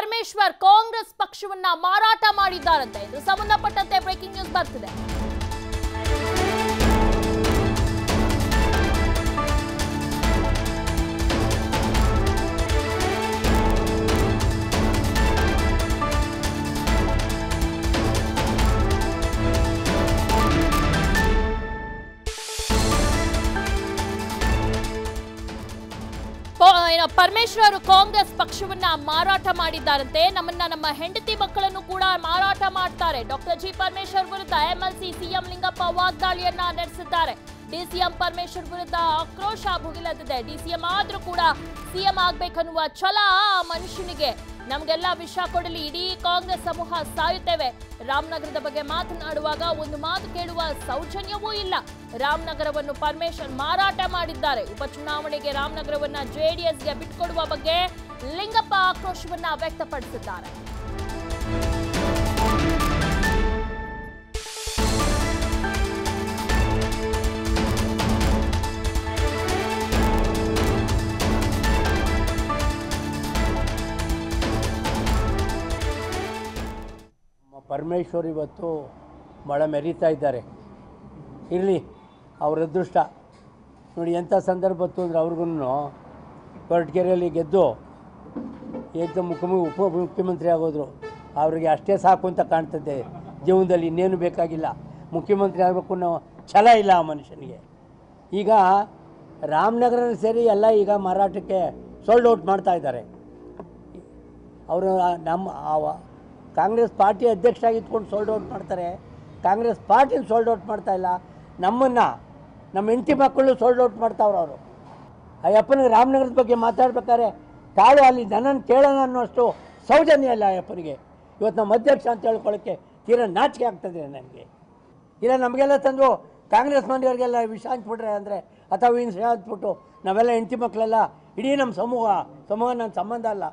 ಪರಮೇಶ್ವರ್ ಕಾಂಗ್ರೆಸ್ ಪಕ್ಷವನ್ನ ಮಾರಾಟ ಮಾಡಿದ್ದಾರಂತೆ. ಇದು ಸಂಬಂಧಪಟ್ಟಂತೆ ಬ್ರೇಕಿಂಗ್ ನ್ಯೂಸ್ ಬರ್ತಿದೆ. ಪರಮೇಶ್ವರ್ ಕಾಂಗ್ರೆಸ್ ಪಕ್ಷವನ್ನ ಮಾರಾಟ ಮಾಡಿದ್ದಾರಂತೆ. ನಮ್ಮನ್ನ ನಮ್ಮ ಹೆಂಡತಿ ಮಕ್ಕಳನ್ನು ಕೂಡ ಮಾರಾಟ ಮಾಡ್ತಾರೆ. ಡಾಕ್ಟರ್ ಜಿ ಪರಮೇಶ್ವರ್ ವಿರುದ್ಧ ಎಂಎಲ್ಸಿ ಸಿಎಂ ಲಿಂಗಪ್ಪ ವಾಗ್ದಾಳಿಯನ್ನ ನಡೆಸಿದ್ದಾರೆ. ಡಿಸಿಎಂ ಪರಮೇಶ್ವರ್ ವಿರುದ್ಧ ಆಕ್ರೋಶ ಭುಗಿಲದಿದೆ ಡಿಸಿಎಂ ಆದ್ರೂ ಕೂಡ ಸಿಎಂ ಆಗ್ಬೇಕನ್ನುವ ಛಲ ಮನುಷ್ಯನಿಗೆ. ನಮಗೆಲ್ಲ ವಿಷ ಕೊಡಲಿ, ಇಡೀ ಕಾಂಗ್ರೆಸ್ ಸಮೂಹ ಸಾಯುತ್ತೇವೆ. ರಾಮನಗರದ ಬಗ್ಗೆ ಮಾತನಾಡುವಾಗ ಒಂದು ಮಾತು ಕೇಳುವ ಸೌಜನ್ಯವೂ ಇಲ್ಲ. ರಾಮನಗರವನ್ನು ಪರಮೇಶ್ವರ್ ಮಾರಾಟ ಮಾಡಿದ್ದಾರೆ. ಉಪಚುನಾವಣೆಗೆ ರಾಮನಗರವನ್ನ ಜೆಡಿಎಸ್ಗೆ ಬಿಟ್ಕೊಡುವ ಬಗ್ಗೆ ಲಿಂಗಪ್ಪ ಆಕ್ರೋಶವನ್ನ ವ್ಯಕ್ತಪಡಿಸಿದ್ದಾರೆ. ಪರಮೇಶ್ವರ್ ಇವತ್ತು ಮಳೆ ಮೆರೀತಾ ಇದ್ದಾರೆ. ಇರಲಿ, ಅವ್ರ ಅದೃಷ್ಟ. ನೋಡಿ, ಎಂಥ ಸಂದರ್ಭ ಬಂತು ಅಂದರೆ ಅವ್ರಿಗೂ ಕೊರಟಗೆರೆಯಲ್ಲಿ ಗೆದ್ದು ಏಕ ಮುಖ್ಯ ಉಪ ಮುಖ್ಯಮಂತ್ರಿ ಆಗೋದ್ರು. ಅವರಿಗೆ ಅಷ್ಟೇ ಸಾಕು ಅಂತ ಕಾಣ್ತದೆ. ಜೀವನದಲ್ಲಿ ಇನ್ನೇನು ಬೇಕಾಗಿಲ್ಲ. ಮುಖ್ಯಮಂತ್ರಿ ಆಗಬೇಕು ಅನ್ನೋ ಛಲ ಇಲ್ಲ ಆ ಮನುಷ್ಯನಿಗೆ. ಈಗ ರಾಮನಗರ ಸೇರಿ ಎಲ್ಲ ಈಗ ಮಾರಾಟಕ್ಕೆ ಸೋಲ್ಡ್ ಔಟ್ ಮಾಡ್ತಾ ಇದ್ದಾರೆ. ಅವರು ನಮ್ಮ ಆ- ಕಾಂಗ್ರೆಸ್ ಪಾರ್ಟಿ ಅಧ್ಯಕ್ಷ ಇಟ್ಕೊಂಡು ಸೋಲ್ಡ್ ಔಟ್ ಮಾಡ್ತಾರೆ. ಕಾಂಗ್ರೆಸ್ ಪಾರ್ಟಿನ ಸೋಲ್ಡ್ ಔಟ್ ಮಾಡ್ತಾ ಇಲ್ಲ. ನಮ್ಮನ್ನು, ನಮ್ಮ ಹೆಂಡತಿ ಮಕ್ಕಳು ಸೋಲ್ಡ್ ಔಟ್ ಮಾಡ್ತಾವ್ರು ಅವರು. ಅಯ್ಯಪ್ಪನಿಗೆ ರಾಮನಗರದ ಬಗ್ಗೆ ಮಾತಾಡ್ಬೇಕಾದ್ರೆ, ತಾಳು ಅಲ್ಲಿ ನನ್ನನ್ನು ಕೇಳೋಣ ಅನ್ನೋಷ್ಟು ಸೌಜನ್ಯ ಇಲ್ಲ ಅಯ್ಯಪ್ಪನಿಗೆ. ಇವತ್ತು ನಮ್ಮ ಅಧ್ಯಕ್ಷ ಅಂತ ಹೇಳ್ಕೊಳ್ಳೋಕ್ಕೆ ತೀರಾ ನಾಚಿಕೆ ಆಗ್ತದೆ ನನಗೆ. ಇಲ್ಲ, ನಮಗೆಲ್ಲ ತಂದು ಕಾಂಗ್ರೆಸ್ ಮನೆಯವರಿಗೆಲ್ಲ ವಿಷ ಹಂಚ್ಬಿಟ್ರೆ ಅಂದರೆ, ಅಥವಾ ವಿಷ ಹಂಚ್ಬಿಟ್ಟು ನಾವೆಲ್ಲ ಹೆಂಡತಿ ಮಕ್ಕಳೆಲ್ಲ, ಇಡೀ ನಮ್ಮ ಸಮೂಹ ಸಮೂಹ ನನ್ನ ಸಂಬಂಧ ಅಲ್ಲ.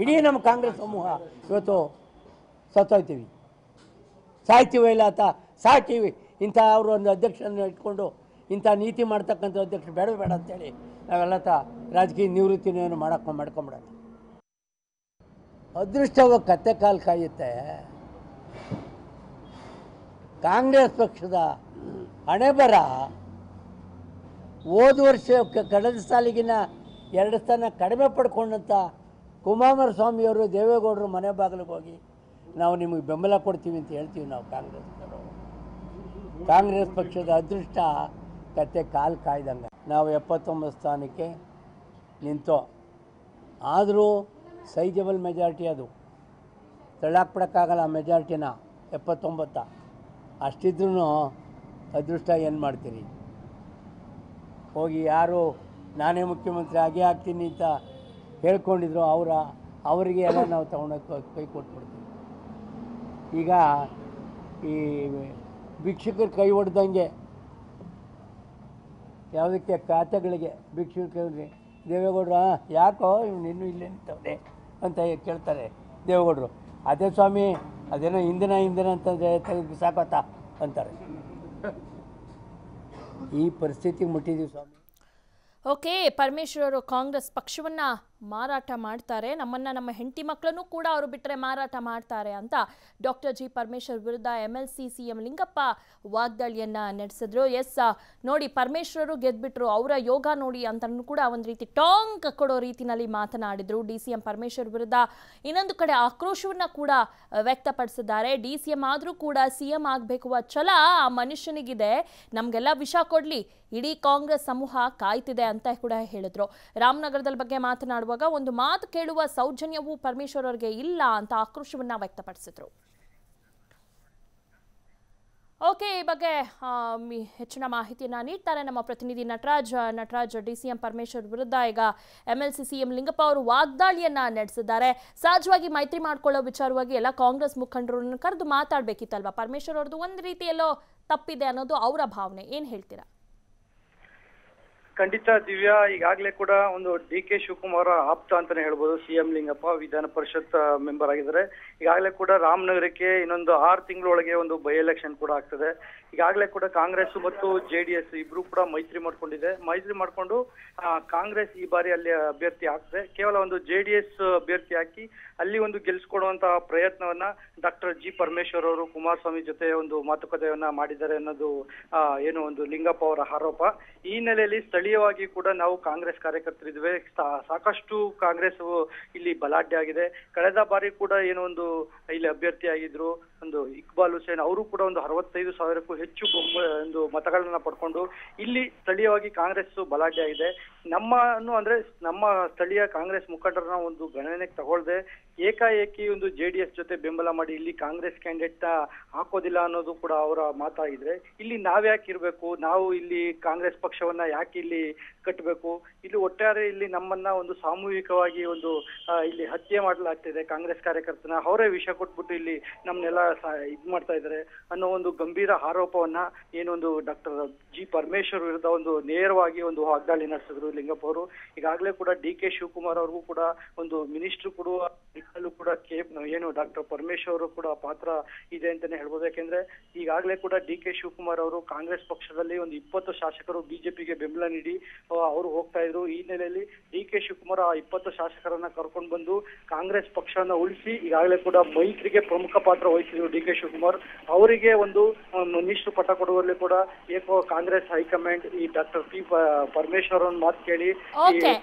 ಇಡೀ ನಮ್ಮ ಕಾಂಗ್ರೆಸ್ ಸಮೂಹ ಇವತ್ತು ಸತ್ತೋಯ್ತೀವಿ. ಸಾಯ್ತೀವಿ ಇಲ್ಲ ಆತ ಸಾಯ್ತೀವಿ. ಇಂಥ ಅವರು ಒಂದು ಅಧ್ಯಕ್ಷರನ್ನು ಇಟ್ಕೊಂಡು ಇಂಥ ನೀತಿ ಮಾಡ್ತಕ್ಕಂಥ ಅಧ್ಯಕ್ಷರು ಬೇಡ ಬೇಡ ಅಂತೇಳಿ ನಾವೆಲ್ಲ ತ ರಾಜಕೀಯ ನಿವೃತ್ತಿನೇನು ಮಾಡಕ್ಕೆ ಮಾಡ್ಕೊಂಬಿಡೋಣ. ಅದೃಷ್ಟವ ಕತ್ತೆ ಕಾಲು ಕಾಯುತ್ತೆ. ಕಾಂಗ್ರೆಸ್ ಪಕ್ಷದ ಹಣೆ ಬರ ಹೋದ ವರ್ಷ ಕಳೆದ ಸಾಲಿಗಿನ ಎರಡು ಸ್ಥಾನ ಕಡಿಮೆ ಪಡ್ಕೊಂಡಂಥ ಕುಮಾರಸ್ವಾಮಿಯವರು ದೇವೇಗೌಡರು ಮನೆ ಬಾಗಿಲಿಗೆ ಹೋಗಿ ನಾವು ನಿಮಗೆ ಬೆಂಬಲ ಕೊಡ್ತೀವಿ ಅಂತ ಹೇಳ್ತೀವಿ ನಾವು ಕಾಂಗ್ರೆಸ್ನವರು ಕಾಂಗ್ರೆಸ್ ಪಕ್ಷದ ಅದೃಷ್ಟ ಕತೆ ಕಾಲು ಕಾಯ್ದಂಗೆ. ನಾವು ಎಪ್ಪತ್ತೊಂಬತ್ತು ಸ್ಥಾನಕ್ಕೆ ನಿಂತೋ. ಆದರೂ ಸೈಜಬಲ್ ಮೆಜಾರಿಟಿ ಅದು. ತಳ್ಳಾಕ್ಬಿಡೋಕ್ಕಾಗಲ್ಲ ಆ ಮೆಜಾರಿಟಿನ ಎಪ್ಪತ್ತೊಂಬತ್ತ. ಅಷ್ಟಿದ್ರೂ ಅದೃಷ್ಟ ಏನು ಮಾಡ್ತೀರಿ? ಹೋಗಿ ಯಾರು ನಾನೇ ಮುಖ್ಯಮಂತ್ರಿ ಆಗೇ ಆಗ್ತೀನಿ ಅಂತ ಹೇಳ್ಕೊಂಡಿದ್ರು ಅವರ, ಅವರಿಗೆ ಎಲ್ಲ ನಾವು ತಗೊಂಡೋಗಿ ಕೈ ಕೊಟ್ಬಿಡ್ತೀವಿ. ಈಗ ಈ ಭಿಕ್ಷುಕರು ಕೈ ಹೊಡೆದಂಗೆ ಯಾವುದಕ್ಕೆ ಖಾತೆಗಳಿಗೆ ಭಿಕ್ಷುಕರಿಗೆ ದೇವೇಗೌಡರು "ಆ, ಯಾಕೋ ಇವ್ನು ಇನ್ನೂ ಇಲ್ಲೇ ನಿಂತವ್ನೆ? ಅಂತ ಕೇಳ್ತಾರೆ ದೇವೇಗೌಡರು. ಅದೇ ಸ್ವಾಮಿ ಅದೇನೋ ಹಿಂದಿನ ಇಂದಿನ ಅಂತಂದರೆ ತೆಗೆದು ಸಾಕೋತ ಅಂತಾರೆ. ಈ ಪರಿಸ್ಥಿತಿಗೆ ಮುಟ್ಟಿದ್ದೀವಿ ಸ್ವಾಮಿ. ಓಕೆ ಪರಮೇಶ್ವರರು ಕಾಂಗ್ರೆಸ್ ಪಕ್ಷವನ್ನ ಮಾರಾಟ ಮಾಡ್ತಾರೆ. ನಮ್ಮನ್ನ ನಮ್ಮ ಹೆಂಡತಿ ಮಕ್ಕಳನ್ನು ಕೂಡ ಅವರು ಬಿಟ್ಟರೆ ಮಾರಾಟ ಮಾಡ್ತಾರೆ ಅಂತ ಡಾಕ್ಟರ್ ಜಿ ಪರಮೇಶ್ವರ್ ವಿರುದ್ಧ M L C C M Lingappa ವಾಗ್ದಾಳಿಯನ್ನ ನಡೆಸಿದ್ರು. ಎಸ್ ನೋಡಿ ಪರಮೇಶ್ವರರು ಗೆದ್ಬಿಟ್ರು, ಅವರ ಯೋಗ ನೋಡಿ ಅಂತಲೂ ಕೂಡ ಒಂದು ರೀತಿ ಟಾಂಗ್ ಕೊಡೋ ರೀತಿಯಲ್ಲಿ ಮಾತನಾಡಿದ್ರು. ಡಿ ಸಿ ಎಂ ಪರಮೇಶ್ವರ್ ವಿರುದ್ಧ ಇನ್ನೊಂದು ಕಡೆ ಆಕ್ರೋಶವನ್ನ ಕೂಡ ವ್ಯಕ್ತಪಡಿಸಿದ್ದಾರೆ. ಡಿ ಸಿ ಎಂ ಆದರೂ ಕೂಡ ಸಿ ಎಂ ಆಗಬೇಕು ಛಲ ಆ ಮನುಷ್ಯನಿಗಿದೆ. ನಮಗೆಲ್ಲ ವಿಷ ಕೊಡಲಿ, ಇಡೀ ಕಾಂಗ್ರೆಸ್ ಸಮೂಹ ಕಾಯ್ತಿದೆ ಅಂತ ಕೂಡ ಹೇಳಿದ್ರು. ರಾಮನಗರದ ಬಗ್ಗೆ ಮಾತನಾಡುವಾಗ ಒಂದು ಮಾತು ಕೇಳುವ ಸೌಜನ್ಯವೂ ಪರಮೇಶ್ವರ್ ಅವರಿಗೆ ಇಲ್ಲ ಅಂತ ಆಕ್ರೋಶವನ್ನ ವ್ಯಕ್ತಪಡಿಸಿದ್ರು. ಓಕೆ, ಈ ಬಗ್ಗೆ ಹೆಚ್ಚಿನ ಮಾಹಿತಿಯನ್ನು ನೀಡ್ತಾರೆ ನಮ್ಮ ಪ್ರತಿನಿಧಿ Nataraj. Nataraj, D C M Parameshwar ವಿರುದ್ಧ ಈಗ M L C C M Lingappa ಅವರು ವಾಗ್ದಾಳಿಯನ್ನ ನಡೆಸಿದ್ದಾರೆ. ಸಹಜವಾಗಿ ಮೈತ್ರಿ ಮಾಡ್ಕೊಳ್ಳೋ ವಿಚಾರವಾಗಿ ಎಲ್ಲ ಕಾಂಗ್ರೆಸ್ ಮುಖಂಡರನ್ನು ಕರೆದು ಮಾತಾಡ್ಬೇಕಿತ್ತಲ್ವಾ? ಪರಮೇಶ್ವರ್ ಅವ್ರದ್ದು ಒಂದು ರೀತಿಯಲ್ಲೋ ತಪ್ಪಿದೆ ಅನ್ನೋದು ಅವರ ಭಾವನೆ. ಏನು ಹೇಳ್ತೀರಾ? ಖಂಡಿತ ದಿವ್ಯಾ, ಈಗಾಗಲೇ ಕೂಡ ಒಂದು ಡಿ ಕೆ ಶಿವಕುಮಾರ್ ಆಪ್ತ ಅಂತಾನೆ ಹೇಳ್ಬೋದು ಸಿಎಂ ಲಿಂಗಪ್ಪ ವಿಧಾನ ಪರಿಷತ್ ಮೆಂಬರ್ ಆಗಿದ್ದಾರೆ. ಈಗಾಗಲೇ ಕೂಡ ರಾಮನಗರಕ್ಕೆ ಇನ್ನೊಂದು ಆರು ತಿಂಗಳೊಳಗೆ ಒಂದು ಬೈ ಎಲೆಕ್ಷನ್ ಕೂಡ ಆಗ್ತದೆ. ಈಗಾಗಲೇ ಕೂಡ ಕಾಂಗ್ರೆಸ್ ಮತ್ತು ಜೆ ಡಿ ಎಸ್ ಇಬ್ರು ಕೂಡ ಮೈತ್ರಿ ಮಾಡ್ಕೊಂಡಿದೆ. ಮೈತ್ರಿ ಮಾಡ್ಕೊಂಡು ಕಾಂಗ್ರೆಸ್ ಈ ಬಾರಿ ಅಲ್ಲಿ ಅಭ್ಯರ್ಥಿ ಆಗ್ತದೆ. ಕೇವಲ ಒಂದು ಜೆ ಡಿ ಎಸ್ ಅಭ್ಯರ್ಥಿ ಹಾಕಿ ಅಲ್ಲಿ ಒಂದು ಗೆಲ್ಸ್ಕೊಡುವಂತಹ ಪ್ರಯತ್ನವನ್ನ ಡಾಕ್ಟರ್ ಜಿ ಪರಮೇಶ್ವರ್ ಅವರು ಕುಮಾರಸ್ವಾಮಿ ಜೊತೆ ಒಂದು ಮಾತುಕತೆಯನ್ನ ಮಾಡಿದ್ದಾರೆ ಅನ್ನೋದು ಏನು ಒಂದು ಲಿಂಗಪ್ಪ ಅವರ ಆರೋಪ. ಈ ಹಿನ್ನೆಲೆಯಲ್ಲಿ ಸ್ಥಳೀಯವಾಗಿ ಕೂಡ ನಾವು ಕಾಂಗ್ರೆಸ್ ಕಾರ್ಯಕರ್ತರಿದ್ವಿ ಸಾಕಷ್ಟು ಕಾಂಗ್ರೆಸ್ ಇಲ್ಲಿ ಬಲಾಢ್ಯ ಆಗಿದೆ. ಕಳೆದ ಬಾರಿ ಕೂಡ ಏನೋ ಒಂದು ಇಲ್ಲಿ ಅಭ್ಯರ್ಥಿ ಆಗಿದ್ರು ಒಂದು ಇಕ್ಬಾಲ್ ಹುಸೇನ್ ಅವರು ಕೂಡ ಒಂದು ಅರವತ್ತೈದು ಸಾವಿರಕ್ಕೂ ಹೆಚ್ಚು ಒಂದು ಮತಗಳನ್ನ ಪಡ್ಕೊಂಡು ಇಲ್ಲಿ ಸ್ಥಳೀಯವಾಗಿ ಕಾಂಗ್ರೆಸ್ ಬಲಾಢ್ಯ ಇದೆ ನಮ್ಮನ್ನು ಅಂದ್ರೆ ನಮ್ಮ ಸ್ಥಳೀಯ ಕಾಂಗ್ರೆಸ್ ಮುಖಂಡರನ್ನ ಒಂದು ಗಣನೆಗೆ ತಗೊಳ್ದೆ ಏಕಾಏಕಿ ಒಂದು ಜೆ ಡಿ ಎಸ್ ಜೊತೆ ಬೆಂಬಲ ಮಾಡಿ ಇಲ್ಲಿ ಕಾಂಗ್ರೆಸ್ ಕ್ಯಾಂಡಿಡೇಟ್ ಹಾಕೋದಿಲ್ಲ ಅನ್ನೋದು ಕೂಡ ಅವರ ಮಾತಾಗಿದ್ರೆ ಇಲ್ಲಿ ನಾವ್ಯಾಕೆ ಇರಬೇಕು ನಾವು ಇಲ್ಲಿ ಕಾಂಗ್ರೆಸ್ ಪಕ್ಷವನ್ನ ಯಾಕೆ ಇಲ್ಲಿ ಕಟ್ಟಬೇಕು. ಇಲ್ಲಿ ಒಟ್ಟಾರೆ ಇಲ್ಲಿ ನಮ್ಮನ್ನ ಒಂದು ಸಾಮೂಹಿಕವಾಗಿ ಒಂದು ಇಲ್ಲಿ ಹತ್ಯೆ ಮಾಡಲಾಗ್ತಿದೆ ಕಾಂಗ್ರೆಸ್ ಕಾರ್ಯಕರ್ತನ. ಅವರೇ ವಿಷ ಕೊಟ್ಬಿಟ್ಟು ಇಲ್ಲಿ ನಮ್ನೆಲ್ಲ ಇದು ಮಾಡ್ತಾ ಇದ್ದಾರೆ ಅನ್ನೋ ಒಂದು ಗಂಭೀರ ಆರೋಪವನ್ನ ಏನೊಂದು ಡಾಕ್ಟರ್ ಜಿ ಪರಮೇಶ್ವರ್ ವಿರುದ್ಧ ಒಂದು ನೇರವಾಗಿ ಒಂದು ವಾಗ್ದಾಳಿ ನಡೆಸಿದ್ರು ಲಿಂಗಪ್ಪ ಅವರು. ಈಗಾಗಲೇ ಕೂಡ ಡಿ ಕೆ ಶಿವಕುಮಾರ್ ಅವ್ರಿಗೂ ಕೂಡ ಒಂದು ಮಿನಿಸ್ಟರ್ ಕೊಡುವ ಕೂಡ ಕೆ, ಏನು ಡಾಕ್ಟರ್ ಪರಮೇಶ್ವರ್ ಅವರು ಕೂಡ ಪಾತ್ರ ಇದೆ ಅಂತಾನೆ ಹೇಳ್ಬೋದು. ಯಾಕೆಂದ್ರೆ ಈಗಾಗಲೇ ಕೂಡ ಡಿ ಕೆ ಶಿವಕುಮಾರ್ ಅವರು ಕಾಂಗ್ರೆಸ್ ಪಕ್ಷದಲ್ಲಿ ಒಂದು ಇಪ್ಪತ್ತು ಶಾಸಕರು ಬಿಜೆಪಿಗೆ ಬೆಂಬಲ ನೀಡಿ ಅವರು ಹೋಗ್ತಾ ಇದ್ರು ಈ ಹಿನ್ನೆಲೆಯಲ್ಲಿ ಡಿ ಕೆ ಶಿವಕುಮಾರ್ ಆ ಇಪ್ಪತ್ತು ಶಾಸಕರನ್ನ ಕರ್ಕೊಂಡು ಬಂದು ಕಾಂಗ್ರೆಸ್ ಪಕ್ಷವನ್ನ ಉಳಿಸಿ ಈಗಾಗಲೇ ಕೂಡ ಮೈತ್ರಿಗೆ ಪ್ರಮುಖ ಪಾತ್ರ ವಹಿಸಿದ್ರು ಡಿ ಕೆ ಶಿವಕುಮಾರ್. ಅವರಿಗೆ ಒಂದು ಮಿನಿಸ್ಟರ್ ಪಟ್ಟ ಕೊಡುವಲ್ಲಿ ಕೂಡ ಏಕೋ ಕಾಂಗ್ರೆಸ್ ಹೈಕಮಾಂಡ್ ಈ ಡಾಕ್ಟರ್ ಪಿ ಪರಮೇಶ್ವರ್ ಅವ್ರ ಮಾತು ಕೇಳಿ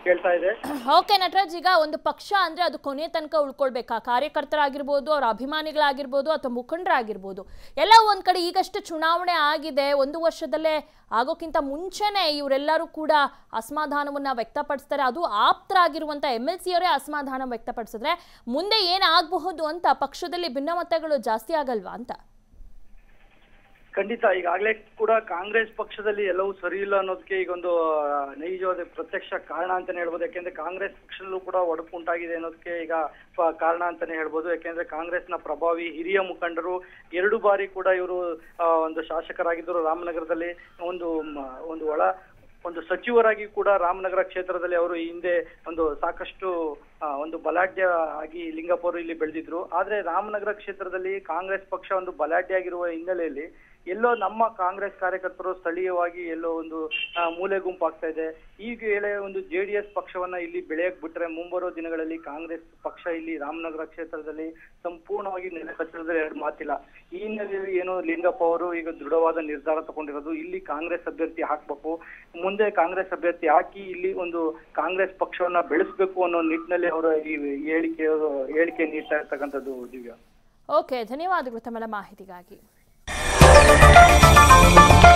ಕೇಳ್ತಾ ಇದೆ. ಓಕೆ ನಟರಾಜ್ ಈಗ ಒಂದು ಪಕ್ಷ ಅಂದ್ರೆ ಅದು ಕೊನೆ ತನಕ ಉಳ್ಕೊಳ್ಬೇಕಾ. ಕಾರ್ಯಕರ್ತರಾಗಿರ್ಬೋದು ಅವ್ರ ಅಭಿಮಾನಿಗಳಾಗಿರ್ಬೋದು ಅಥವಾ ಮುಖಂಡರಾಗಿರ್ಬೋದು ಎಲ್ಲ ಒಂದ್ ಕಡೆ ಈಗಷ್ಟು ಚುನಾವಣೆ ಆಗಿದೆ. ಒಂದು ವರ್ಷದಲ್ಲೇ ಆಗೋಕ್ಕಿಂತ ಮುಂಚೆನೆ ಇವರೆಲ್ಲರೂ ಕೂಡ ಅಸಮಾಧಾನವನ್ನು ವ್ಯಕ್ತಪಡಿಸ್ತಾರೆ. ಅದು ಆಪ್ತರಾಗಿರುವಂತ ಎಂ ಎಲ್ ಸಿಯವರೇ ಅಸಮಾಧಾನ ವ್ಯಕ್ತಪಡಿಸಿದ್ರೆ ಮುಂದೆ ಏನಾಗಬಹುದು ಅಂತ ಪಕ್ಷದಲ್ಲಿ ಭಿನ್ನಮತಗಳು ಜಾಸ್ತಿ ಆಗಲ್ವಾ ಅಂತ? ಖಂಡಿತ ಈಗಾಗಲೇ ಕೂಡ ಕಾಂಗ್ರೆಸ್ ಪಕ್ಷದಲ್ಲಿ ಎಲ್ಲವೂ ಸರಿ ಇಲ್ಲ ಅನ್ನೋದಕ್ಕೆ ಈಗ ಒಂದು ಆ, ನೈಜವಾದ ಪ್ರತ್ಯಕ್ಷ ಕಾರಣ ಅಂತಾನೆ ಹೇಳ್ಬೋದು. ಯಾಕೆಂದ್ರೆ ಕಾಂಗ್ರೆಸ್ ಪಕ್ಷದಲ್ಲೂ ಕೂಡ ಒಡಕು ಉಂಟಾಗಿದೆ ಅನ್ನೋದಕ್ಕೆ ಈಗ ಕಾರಣ ಅಂತಾನೆ ಹೇಳ್ಬೋದು. ಯಾಕೆಂದ್ರೆ ಕಾಂಗ್ರೆಸ್ನ ಪ್ರಭಾವಿ ಹಿರಿಯ ಮುಖಂಡರು ಎರಡು ಬಾರಿ ಕೂಡ ಇವರು ಒಂದು ಶಾಸಕರಾಗಿದ್ದರು ರಾಮನಗರದಲ್ಲಿ. ಒಂದು ಒಂದು ಒಳ ಒಂದು ಸಚಿವರಾಗಿ ಕೂಡ ರಾಮನಗರ ಕ್ಷೇತ್ರದಲ್ಲಿ ಅವರು ಹಿಂದೆ ಒಂದು ಸಾಕಷ್ಟು ಒಂದು ಬಲಾಢ್ಯ ಆಗಿ ಲಿಂಗಪ್ಪ ಇಲ್ಲಿ ಬೆಳೆದಿದ್ರು. ಆದ್ರೆ ರಾಮನಗರ ಕ್ಷೇತ್ರದಲ್ಲಿ ಕಾಂಗ್ರೆಸ್ ಪಕ್ಷ ಒಂದು ಬಲಾಢ್ಯ ಆಗಿರುವ ಹಿನ್ನೆಲೆಯಲ್ಲಿ ಎಲ್ಲೋ ನಮ್ಮ ಕಾಂಗ್ರೆಸ್ ಕಾರ್ಯಕರ್ತರು ಸ್ಥಳೀಯವಾಗಿ ಎಲ್ಲೋ ಒಂದು ಮೂಲೆ ಗುಂಪಾಗ್ತಾ ಇದೆ. ಈಗ ವೇಳೆ ಒಂದು ಜೆ ಡಿ ಎಸ್ ಪಕ್ಷವನ್ನ ಇಲ್ಲಿ ಬೆಳೆಯಕ್ ಬಿಟ್ರೆ ಮುಂಬರೋ ದಿನಗಳಲ್ಲಿ ಕಾಂಗ್ರೆಸ್ ಪಕ್ಷ ಇಲ್ಲಿ ರಾಮನಗರ ಕ್ಷೇತ್ರದಲ್ಲಿ ಸಂಪೂರ್ಣವಾಗಿ ನೆಲೆ ಎರಡು ಮಾತಿಲ್ಲ. ಈ ಹಿನ್ನೆಲೆಯಲ್ಲಿ ಏನು ಲಿಂಗಪ್ಪ ಅವರು ಈಗ ದೃಢವಾದ ನಿರ್ಧಾರ ತಗೊಂಡಿರೋದು, ಇಲ್ಲಿ ಕಾಂಗ್ರೆಸ್ ಅಭ್ಯರ್ಥಿ ಹಾಕ್ಬೇಕು, ಮುಂದೆ ಕಾಂಗ್ರೆಸ್ ಅಭ್ಯರ್ಥಿ ಹಾಕಿ ಇಲ್ಲಿ ಒಂದು ಕಾಂಗ್ರೆಸ್ ಪಕ್ಷವನ್ನ ಬೆಳೆಸಬೇಕು ಅನ್ನೋ ನಿಟ್ಟಿನಲ್ಲಿ ಅವರ ಈ ಹೇಳಿಕೆ ಹೇಳಿಕೆ ನೀಡ್ತಾ ಇರ್ತಕ್ಕಂಥದ್ದು ದಿವ್ಯಾ. ಓಕೆ, ಧನ್ಯವಾದಗಳು ತಮ್ಮೆಲ್ಲ ಮಾಹಿತಿಗಾಗಿ. Thank you.